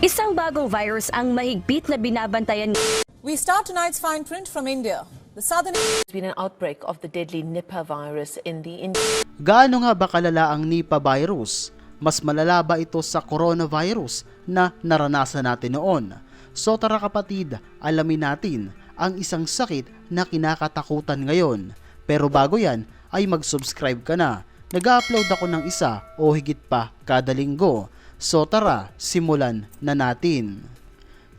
Isang bagong virus ang mahigpit na binabantayan We start tonight's fine print from India. The southern There's been an outbreak of the deadly Nipah virus in the Indian Gaano nga ba kalala ang Nipah virus? Mas malala ba ito sa coronavirus na naranasan natin noon? So tara kapatid, alamin natin ang isang sakit na kinakatakutan ngayon. Pero bago yan, ay mag-subscribe ka na. Nag-upload ako ng isa o higit pa kada linggo. So tara, simulan na natin.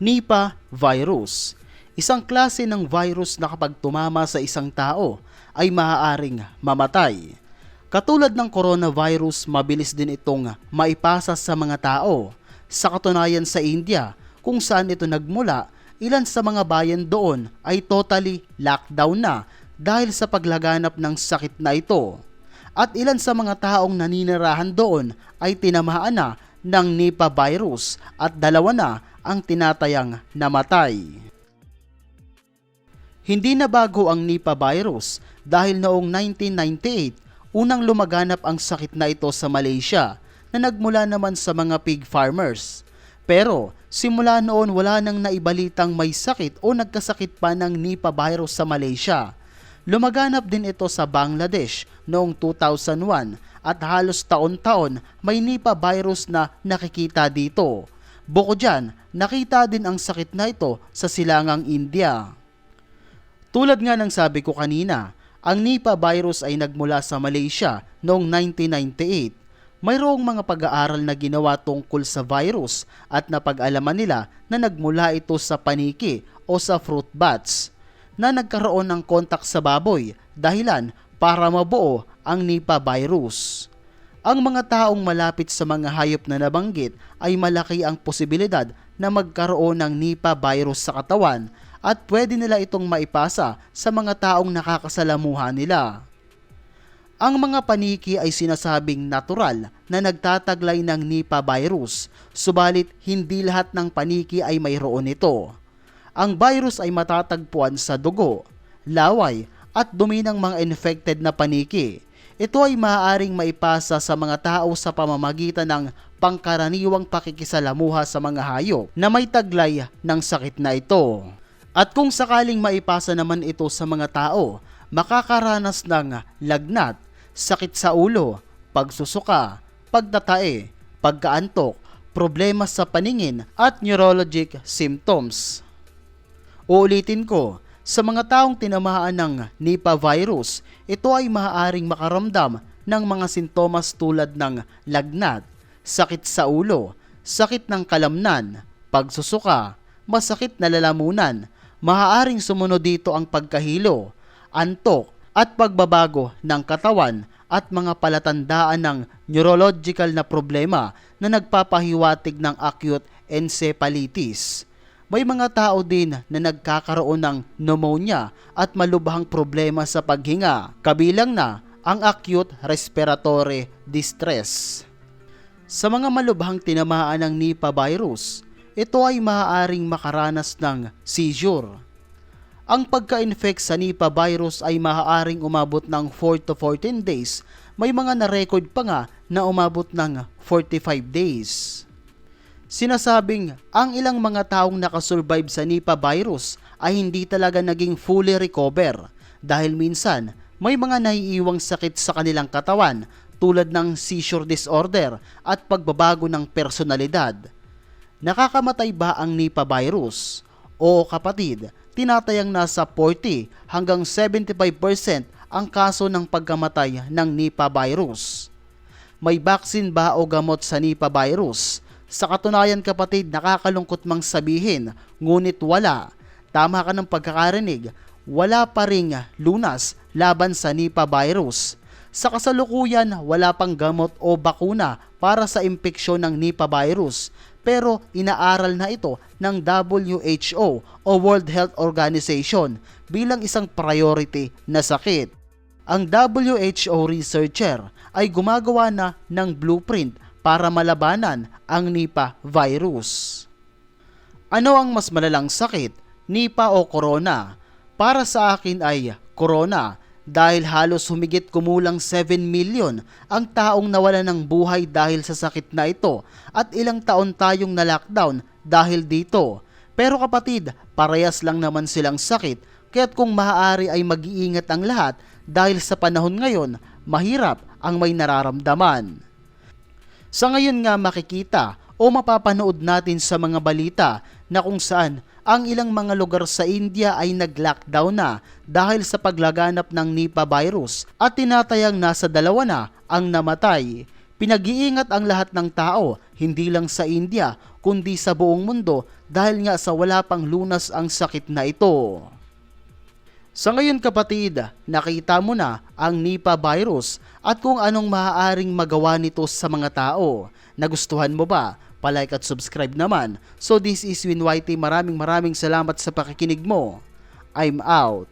Nipah virus. Isang klase ng virus na kapag tumama sa isang tao ay maaaring mamatay. Katulad ng coronavirus, mabilis din itong maipasa sa mga tao. Sa katunayan sa India, kung saan ito nagmula, ilan sa mga bayan doon ay totally lockdown na dahil sa paglaganap ng sakit na ito. At ilan sa mga taong naninirahan doon ay tinamaan na ng Nipah virus at dalawa na ang tinatayang namatay. Hindi na bago ang Nipah virus dahil noong 1998, unang lumaganap ang sakit na ito sa Malaysia na nagmula naman sa mga pig farmers. Pero simula noon wala nang naibalitang may sakit o nagkasakit pa ng Nipah virus sa Malaysia. Lumaganap din ito sa Bangladesh noong 2001 at halos taon-taon may Nipah virus na nakikita dito. Bukod dyan, nakita din ang sakit na ito sa silangang India. Tulad nga ng sabi ko kanina, ang Nipah virus ay nagmula sa Malaysia noong 1998. Mayroong mga pag-aaral na ginawa tungkol sa virus at napag-alaman nila na nagmula ito sa paniki o sa fruit bats na nagkaroon ng kontak sa baboy dahilan para mabuo ang Nipah virus. Ang mga taong malapit sa mga hayop na nabanggit ay malaki ang posibilidad na magkaroon ng Nipah virus sa katawan at pwede nila itong maipasa sa mga taong nakakasalamuha nila. Ang mga paniki ay sinasabing natural na nagtataglay ng Nipah virus, subalit hindi lahat ng paniki ay mayroon ito. Ang virus ay matatagpuan sa dugo, laway at dumi ng mga infected na paniki. Ito ay maaaring maipasa sa mga tao sa pamamagitan ng pangkaraniwang pakikisalamuha sa mga hayop na may taglay ng sakit na ito. At kung sakaling maipasa naman ito sa mga tao, makakaranas ng lagnat, sakit sa ulo, pagsusuka, pagtatae, pagkaantok, problema sa paningin at neurologic symptoms. Uulitin ko, sa mga taong tinamaan ng Nipah virus, ito ay maaaring makaramdam ng mga sintomas tulad ng lagnat, sakit sa ulo, sakit ng kalamnan, pagsusuka, masakit na lalamunan, maaaring sumunod dito ang pagkahilo, antok at pagbabago ng katawan at mga palatandaan ng neurological na problema na nagpapahiwatig ng acute encephalitis. May mga tao din na nagkakaroon ng pneumonia at malubhang problema sa paghinga, kabilang na ang acute respiratory distress. Sa mga malubhang tinamaan ng Nipah virus, ito ay maaaring makaranas ng seizure. Ang pagka-infect sa Nipah virus ay maaaring umabot ng 4 to 14 days. May mga na-record pa nga na umabot ng 45 days. Sinasabing ang ilang mga taong nakasurvive sa Nipah virus ay hindi talaga naging fully recover dahil minsan may mga naiiwang sakit sa kanilang katawan tulad ng seizure disorder at pagbabago ng personalidad. Nakakamatay ba ang Nipah virus? O kapatid, tinatayang nasa 40 hanggang 75% ang kaso ng pagkamatay ng Nipah virus. May vaccine ba o gamot sa Nipah virus? Sa katunayan kapatid, nakakalungkot mang sabihin, ngunit wala. Tama ka ng pagkakarinig, wala pa ring lunas laban sa Nipah virus. Sa kasalukuyan, wala pang gamot o bakuna para sa impeksyon ng Nipah virus pero inaaral na ito ng WHO o World Health Organization bilang isang priority na sakit. Ang WHO researcher ay gumagawa na ng blueprint para malabanan ang Nipah virus. Ano ang mas malalang sakit, Nipah o Corona? Para sa akin ay Corona dahil halos humigit kumulang 7 million ang taong nawala ng buhay dahil sa sakit na ito at ilang taon tayong na-lockdown dahil dito. Pero kapatid, parehas lang naman silang sakit kaya't kung maaari ay mag-iingat ang lahat dahil sa panahon ngayon, mahirap ang may nararamdaman. Sa ngayon nga makikita o mapapanood natin sa mga balita na kung saan ang ilang mga lugar sa India ay nag-lockdown na dahil sa paglaganap ng Nipah virus at tinatayang nasa dalawa na ang namatay. Pinag-iingat ang lahat ng tao, hindi lang sa India, kundi sa buong mundo dahil nga sa wala pang lunas ang sakit na ito. Sa ngayon kapatid, nakita mo na ang Nipah virus at kung anong maaaring magawa nito sa mga tao. Nagustuhan mo ba? Palike at subscribe naman. So this is Win Whitey. Maraming maraming salamat sa pakikinig mo. I'm out.